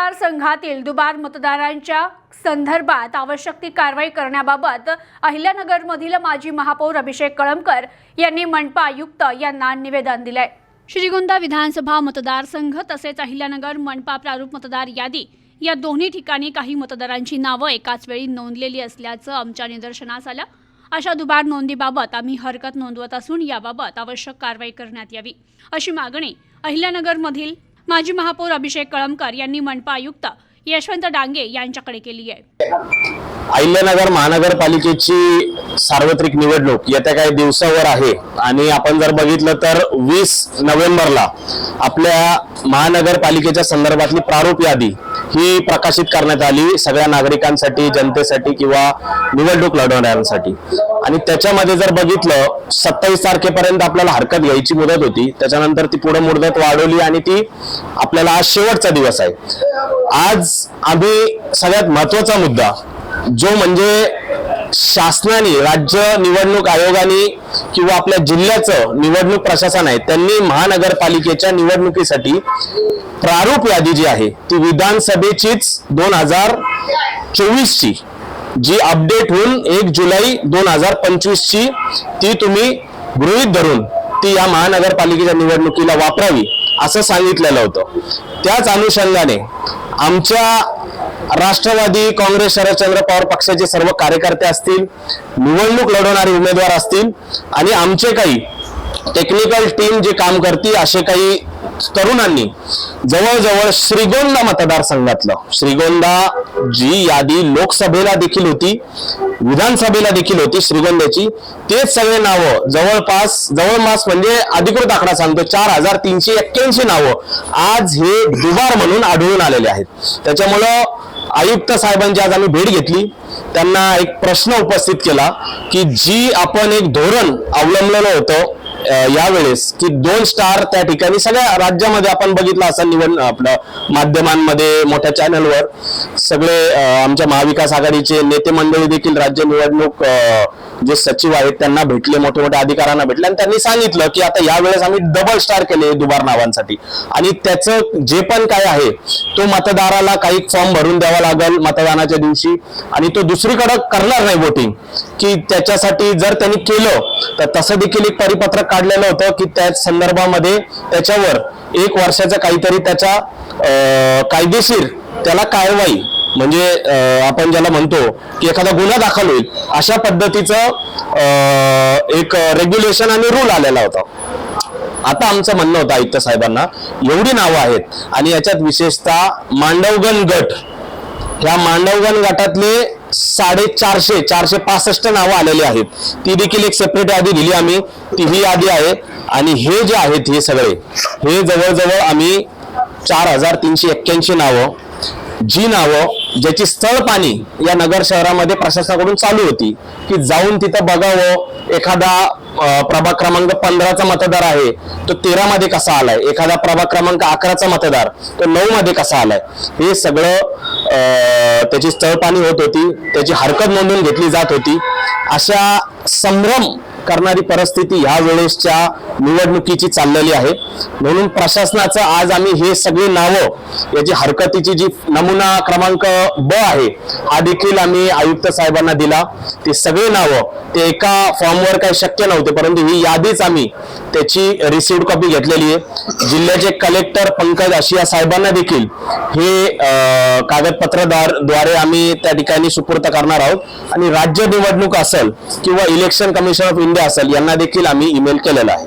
मतदारसंघातील दुबार मतदारांच्या संदर्भात आवश्यक ती कारवाई करण्याबाबत अहिल्यानगरमधील माजी महापौर अभिषेक कळमकर यांनी मनपा आयुक्त यांना निवेदन दिलंय. श्रीगोंदा विधानसभा मतदारसंघ तसेच अहिल्यानगर मनपा प्रारूप मतदार यादी या दोन्ही ठिकाणी काही मतदारांची नावं एकाच वेळी नोंदलेली असल्याचं आमच्या निदर्शनास आलं. अशा दुबार नोंदीबाबत आम्ही हरकत नोंदवत असून याबाबत आवश्यक कारवाई करण्यात यावी अशी मागणी अहिल्यानगरमधील माजी महापौर अभिषेक कळमकर यांनी मनपा आयुक्त यशवंत डांगे यांच्याकडे केली आहे. अहिल्यानगर महानगरपालिकेची सार्वत्रिक निवडणूक येत्या काही दिवसावर आहे. आणि आपण जर बघितलं तर वीस नोव्हेंबरला आपल्या महानगरपालिकेच्या संदर्भातली प्रारूप यादी ही प्रकाशित करण्यात आली सगळ्या नागरिकांसाठी जनतेसाठी किंवा निवडणूक लढवणाऱ्यांसाठी. आणि त्याच्यामध्ये जर बघितलं सत्तावीस तारखेपर्यंत आपल्याला हरकत घ्यायची मुदत होती. त्याच्यानंतर ती पुढे मुदत वाढवली आणि ती आपल्याला आज शेवटचा दिवस आहे. आज आम्ही सगळ्यात महत्त्वाचा मुद्दा जो म्हणजे शासनाने राज्य निवडणूक आयोगाने किंवा आपल्या जिल्ह्याचं निवडणूक प्रशासन आहे त्यांनी महानगरपालिकेच्या निवडणुकीसाठी प्रारूप यादी जी आहे ती विधानसभेचीच दोन हजार चोवीसची जी अपडेट होऊन एक जुलै दोन हजार पंचवीसची ती तुम्ही गृहीत धरून ती या महानगरपालिकेच्या निवडणुकीला वापरावी असं सांगितलेलं होतं. त्याच अनुषंगाने आमच्या राष्ट्रवादी काँग्रेस शरदचंद्र पवार पक्षाचे सर्व कार्यकर्ते असतील निवडणूक लढवणारे उमेदवार असतील आणि आमचे काही टेक्निकल टीम जे काम करते असे काही तरुणांनी जवळजवळ श्रीगोंदा मतदारसंघातलं श्रीगोंदा जी यादी लोकसभेला देखील होती विधानसभेला देखील होती श्रीगोंद्याची तेच सगळे नावं जवळपास जवळपास म्हणजे अधिकृत आकडा सांगतो चार हजार तीनशे एक्क्याऐंशी नावं आज हे दुबार म्हणून आढळून आलेले आहेत. त्याच्यामुळं आयुक्त साहेबांची आज आम्ही भेट घेतली. त्यांना एक प्रश्न उपस्थित केला की जी आपण एक धोरण अवलंबलेलं होतं यावेळेस की दोन स्टार त्या ठिकाणी सगळ्या राज्यामध्ये आपण बघितलं असं निवड आपलं माध्यमांमध्ये मोठ्या चॅनलवर. सगळे आमच्या महाविकास आघाडीचे नेते मंडळी देखील राज्य निवडणूक जे सचिव आहेत त्यांना भेटले मोठ्या मोठ्या अधिकाऱ्यांना भेटले. आणि त्यांनी सांगितलं की आता यावेळेस आम्ही डबल स्टार केले दुबार नावांसाठी. आणि त्याचं जे पण काय आहे तो मतदाराला काही फॉर्म भरून द्यावा लागेल मतदानाच्या दिवशी. आणि तो दुसरीकडे करणार नाही वोटिंग की त्याच्यासाठी जर त्यांनी केलं तर तसं देखील एक परिपत्रक काढलेलं होतं की त्या संदर्भामध्ये त्याच्यावर एक वर्षाचं काहीतरी त्याच्या कायदेशीर त्याला कारवाई म्हणजे आपण ज्याला म्हणतो की एखादा गुन्हा दाखल होईल अशा पद्धतीचं एक रेग्युलेशन आणि रूल आलेला होता. आता आमचं म्हणणं होतं आयुक्त साहेबांना एवढी नावं आहेत आणि याच्यात विशेषतः मांडवगण गट. ह्या मांडवगण गटातले साडेचारशे चारशे पासष्ट नावं आलेली आहेत. ती देखील एक सेपरेट यादी दिली आम्ही. ती ही यादी आहे. आणि हे जे आहेत हे सगळे हे जवळजवळ आम्ही चार हजार तीनशे एक्क्याऐंशी नावं. जी नावं ज्याची स्थळ पाणी या नगर शहरामध्ये प्रशासनाकडून चालू होती की जाऊन तिथं बघावं. एखादा प्रभाग क्रमांक पंधराचा मतदार आहे तो तेरा मध्ये कसा आलाय? एखादा प्रभाग क्रमांक अकराचा मतदार तो नऊ मध्ये कसा आलाय? हे सगळं त्याची चळपाणी पाणी होत होती त्याची हरकत नोंदवून घेतली जात होती. अशा संभ्रम करणारी परिस्थिती ह्या वेळेसच्या निवडणुकीची चाललेली आहे. म्हणून प्रशासनाचं आज आम्ही हे सगळी नावं याची हरकतीची जी नमुना क्रमांक ब आहे हा देखील आम्ही आयुक्त साहेबांना दिला. ती सगळी नावं ते एका फॉर्मवर काही शक्य नव्हते परंतु ही यादीच आम्ही त्याची रिसिव्ह कॉपी घेतलेली आहे. जिल्ह्याचे कलेक्टर पंकज आशिया साहेबांना देखील हे कागदपत्रद्वारे द्वारे आम्ही त्या ठिकाणी सुपूर्त करणार आहोत. आणि राज्य निवडणूक असेल किंवा इलेक्शन कमिशन ऑफ इंडिया असेल यांना देखील आम्ही ईमेल केलेला आहे.